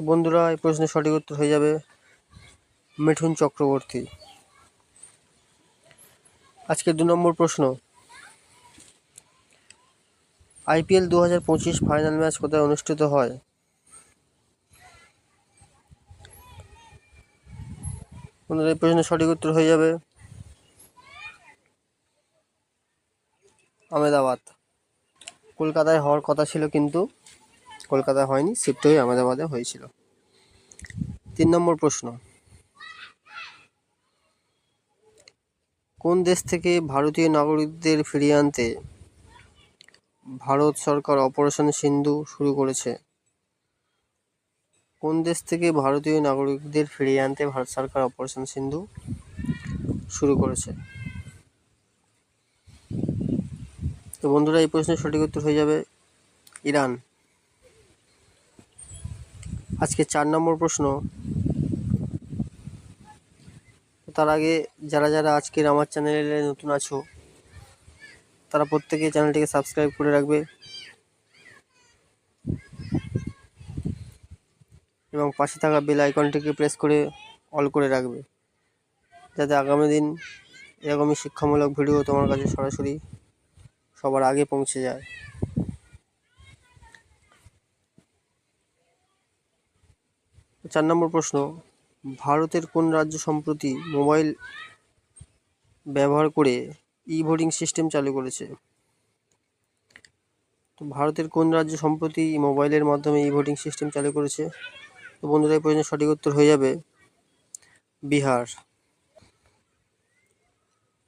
তো বন্ধুরা, এই প্রশ্নের সঠিক উত্তর হয়ে যাবে মিঠুন চক্রবর্তী। আজকে দু নম্বর প্রশ্ন। আইপিএল দু হাজার পঁচিশ ফাইনাল ম্যাচ কোথায় অনুষ্ঠিত হয়? বন্ধুরা, এই প্রশ্নের সঠিক উত্তর হয়ে যাবে আহমেদাবাদ। কলকাতায় হওয়ার কথা ছিল কিন্তু কলকাতায় হয়নি শিফট হয়ে আহমেদাবাদে হয়েছিল। তিন নম্বর প্রশ্ন। কোন দেশ থেকে ভারতীয় নাগরিকদের ফিরিয়ে আনতে ভারত সরকার অপারেশন সিন্ধু শুরু করেছে? কোন দেশ থেকে ভারতীয় নাগরিকদের ফিরিয়ে আনতে ভারত সরকার অপারেশন সিন্ধু শুরু করেছে? তো বন্ধুরা, এই প্রশ্নের সঠিক উত্তর হয়ে যাবে ইরান। আজকে চার নম্বর প্রশ্ন। তার আগে যারা যারা আজকের আমার চ্যানেলে নতুন আছো, তারা প্রত্যেকে চ্যানেলটিকে সাবস্ক্রাইব করে রাখবে। এবং পাশে থাকা বেল আইকনটিকে প্রেস করে অল করে রাখবে, যাতে আগামী দিন এরকমই শিক্ষামূলক ভিডিও তোমার কাছে সরাসরি সবার আগে পৌঁছে যায়। চার নম্বর প্রশ্ন, ভারতের কোন রাজ্য সম্প্রতি মোবাইল ব্যবহার করে ই ভোটিং সিস্টেম চালু করেছে? তো ভারতের কোন রাজ্য সম্প্রতি মোবাইলের মাধ্যমে ই ভোটিং সিস্টেম চালু করেছে? তো বন্ধুরা, এই প্রশ্নের সঠিক উত্তর হয়ে যাবে বিহার।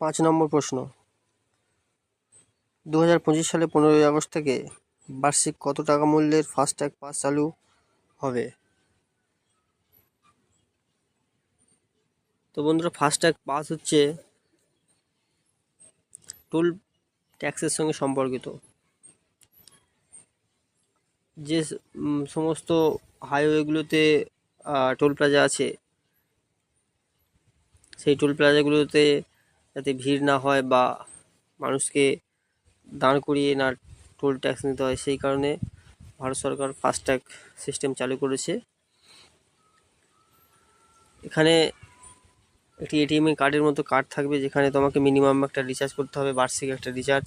পাঁচ নম্বর প্রশ্ন দু হাজার পঁচিশ সালে পনেরোই আগস্ট থেকে বার্ষিক কত টাকা মূল্যের ফাস্ট্যাগ পাস চালু হবে? তো বন্ধুরা ফাস্ট্যাগ পাস হচ্ছে টোল ট্যাক্সের সঙ্গে সম্পর্কিত। যে সমস্ত হাইওয়েগুলোতে টোল প্লাজা আছে, সেই টোল প্লাজাগুলোতে যাতে ভিড় না হয় বা মানুষকে দাঁড় করিয়ে না টোল ট্যাক্স নিতে হয়, সেই কারণে ভারত সরকার ফাস্ট্যাগ সিস্টেম চালু করেছে। এখানে একটি এটিএম কার্ডের মতো কার্ড থাকবে যেখানে তোমাকে মিনিমাম একটা রিচার্জ করতে হবে, বার্ষিক একটা রিচার্জ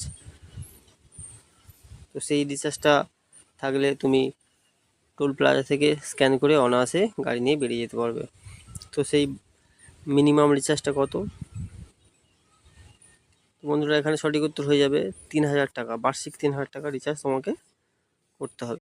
তো সেই রিচার্জটা থাকলে তুমি টোল প্লাজা থেকে স্ক্যান করে অনায়াসে গাড়ি নিয়ে বেরিয়ে যেতে পারবে। তো সেই মিনিমাম রিচার্জটা কত? বন্ধুরা, এখানে সঠিক উত্তর হয়ে যাবে তিন হাজার টাকা। বার্ষিক তিন হাজার টাকা রিচার্জ তোমাকে করতে হবে।